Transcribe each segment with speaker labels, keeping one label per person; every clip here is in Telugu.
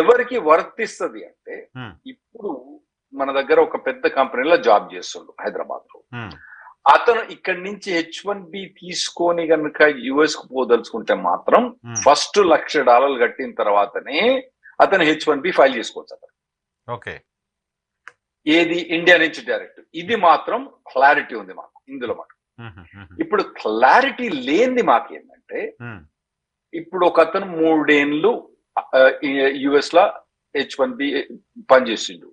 Speaker 1: ఎవరికి వర్తిస్తుంది అంటే. ఇప్పుడు మన దగ్గర ఒక పెద్ద కంపెనీలో జాబ్ చేస్తుండు హైదరాబాద్లో అతను ఇక్కడి నుంచి హెచ్ వన్ బి తీసుకొని గనుక యుఎస్కు పోదలుచుకుంటే మాత్రం ఫస్ట్ లక్ష డాలర్లు కట్టిన తర్వాతనే అతను హెచ్ వన్ బి ఫైల్ చేసుకోవచ్చు అతను.
Speaker 2: ఓకే.
Speaker 1: ఏది? ఇండియా నుంచి డైరెక్ట్. ఇది మాత్రం క్లారిటీ ఉంది మాకు ఇందులో మాకు. ఇప్పుడు క్లారిటీ లేనిది మాకు ఏంటంటే ఇప్పుడు ఒక అతను మూడేండ్లు యుఎస్లో హెచ్ వన్ బి పనిచేసిండు.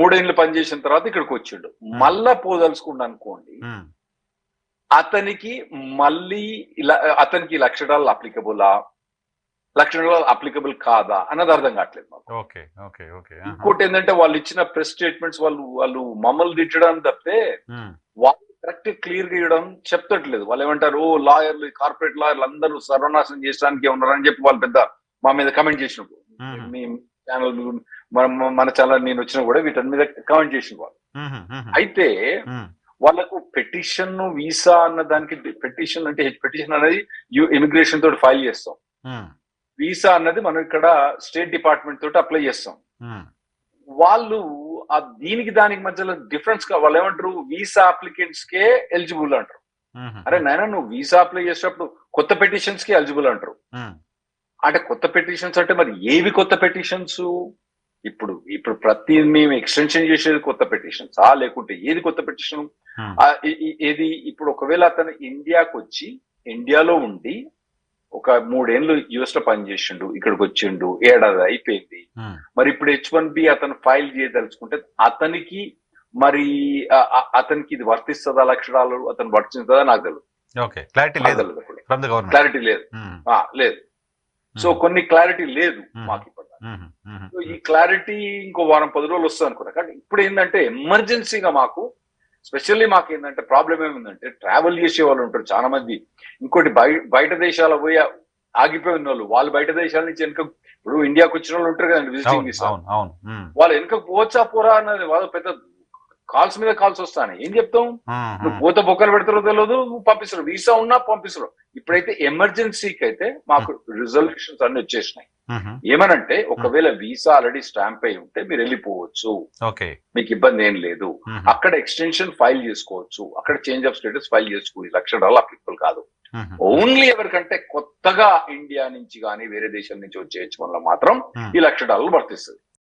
Speaker 1: మూడేండ్లు పనిచేసిన తర్వాత ఇక్కడికి వచ్చిండు. మళ్ళా పోదలుచుకుండు అనుకోండి అతనికి మళ్ళీ ఇలా అతనికి లక్ష డాలర్లు అప్లికబులా లక్ష డాలర్లు అప్లికబుల్ కాదా? అన్నది అర్థం కావట్లేదు మాకు.
Speaker 2: ఓకే ఓకే ఓకే
Speaker 1: ఇంకోటి ఏంటంటే వాళ్ళు ఇచ్చిన ప్రెస్ స్టేట్మెంట్స్ వాళ్ళు వాళ్ళు మమ్మల్ని తిట్టడానికి తప్పితే వాళ్ళు కరెక్ట్ క్లియర్గా ఇవ్వడం చెప్తట్లేదు. వాళ్ళు ఏమంటారు ఓ లాయర్లు కార్పొరేట్ లాయర్లు అందరూ సర్వనాశనం చేయడానికి ఉన్నారని చెప్పి వాళ్ళు పెద్ద మా మీద కమెంట్ చేసినప్పుడు. మీ ఛానల్ మన మన ఛానల్ నేను వచ్చినా కూడా వీటి మీద కమెంట్ చేసిన వాళ్ళు అయితే వాళ్ళకు పెటిషన్ వీసా అన్న దానికి పెటిషన్ అంటే పెటిషన్ అనేది ఇమిగ్రేషన్ తోటి ఫైల్ చేస్తాం. వీసా అన్నది మనం ఇక్కడ స్టేట్ డిపార్ట్మెంట్ తోటి అప్లై చేస్తాం. వాళ్ళు ఆ దీనికి దానికి మధ్యలో డిఫరెన్స్ వాళ్ళు ఏమంటారు? వీసా అప్లికెంట్స్ కే ఎలిజిబుల్ అంటారు. అరే నాయన నువ్వు వీసా అప్లై చేసేటప్పుడు కొత్త పెటిషన్స్కి ఎలిజిబుల్ అంటారు. అంటే కొత్త పెటిషన్స్ అంటే మరి ఏవి కొత్త పెటిషన్స్ ఇప్పుడు ఇప్పుడు ప్రతి మేము ఎక్స్టెన్షన్ చేసేది కొత్త పెటిషన్స్ ఆ లేకుంటే ఏది కొత్త పెటిషన్ ఏది? ఇప్పుడు ఒకవేళ అతను ఇండియాకి వచ్చి ఇండియాలో ఉండి ఒక మూడేళ్ళు యుఎస్లో పనిచేసిండు ఇక్కడికి వచ్చిండు ఏడాది అయిపోయింది. మరి ఇప్పుడు హెచ్ వన్ బి అతను ఫైల్ చేయదలుచుకుంటే అతనికి మరి అతనికి ఇది వర్తిస్తుందా లక్షణాలు? అతను వర్తిస్తుందా నాకు తెలియదు
Speaker 2: క్లారిటీ లేదు
Speaker 1: క్లారిటీ లేదు. లేదు. సో కొన్ని క్లారిటీ లేదు మాకు సో ఈ క్లారిటీ ఇంకో వారం పది రోజులు వస్తుంది అనుకున్నా. కానీ ఇప్పుడు ఏంటంటే ఎమర్జెన్సీగా మాకు స్పెషల్లీ మాకు ఏంటంటే ప్రాబ్లం ఏముందంటే ట్రావెల్ చేసే వాళ్ళు ఉంటారు చాలా మంది ఇంకోటి బయట దేశాల పోయి ఆగిపోయి ఉన్న వాళ్ళు వాళ్ళు బయట దేశాల నుంచి వెనక ఇప్పుడు ఇండియాకి వచ్చిన వాళ్ళు ఉంటారు కదండి విజిటింగ్ వాళ్ళు వెనక పోవచ్చా పోరా అన్నది వాళ్ళు పెద్ద కాల్స్ మీద కాల్స్ వస్తాయి ఏం చెప్తాం? నువ్వు పోత బొక్కలు పెడతారో తెలియదు నువ్వు పంపిస్తారు. వీసా ఉన్నా పంపిస్తారు. ఇప్పుడైతే ఎమర్జెన్సీకి అయితే మాకు రిజల్యూషన్స్ అన్ని వచ్చేసినాయి. ఏమనంటే ఒకవేళ వీసా ఆల్రెడీ స్టాంప్ అయి ఉంటే మీరు వెళ్ళిపోవచ్చు.
Speaker 2: ఓకే.
Speaker 1: మీకు ఇబ్బంది ఏం లేదు. అక్కడ ఎక్స్టెన్షన్ ఫైల్ చేసుకోవచ్చు. అక్కడ చేంజ్ ఆఫ్ స్టేటస్ ఫైల్ చేసుకోవచ్చు లక్ష డాలర్ అప్లికబుల్ కాదు ఓన్లీ ఎవరికంటే కొత్తగా ఇండియా నుంచి కానీ వేరే దేశం నుంచి వచ్చే మాత్రం ఈ లక్ష డాలర్లు వర్తిస్తుంది.